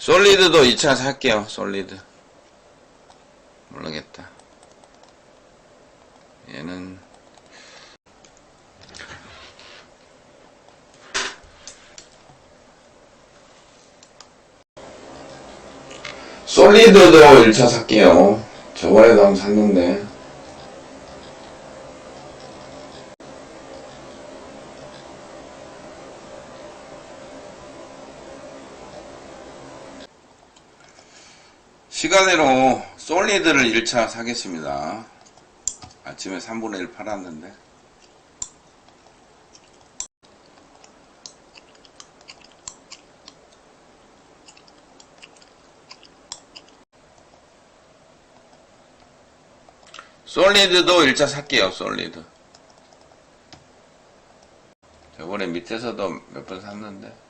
솔리드도 2차 살게요, 솔리드. 모르겠다. 얘는, 솔리드도 1차 살게요. 저번에도 한번 샀는데. 시간으로 솔리드를 1차 사겠습니다. 아침에 3분의 1 팔았는데. 솔리드도 1차 살게요, 솔리드. 저번에 밑에서도 몇 번 샀는데.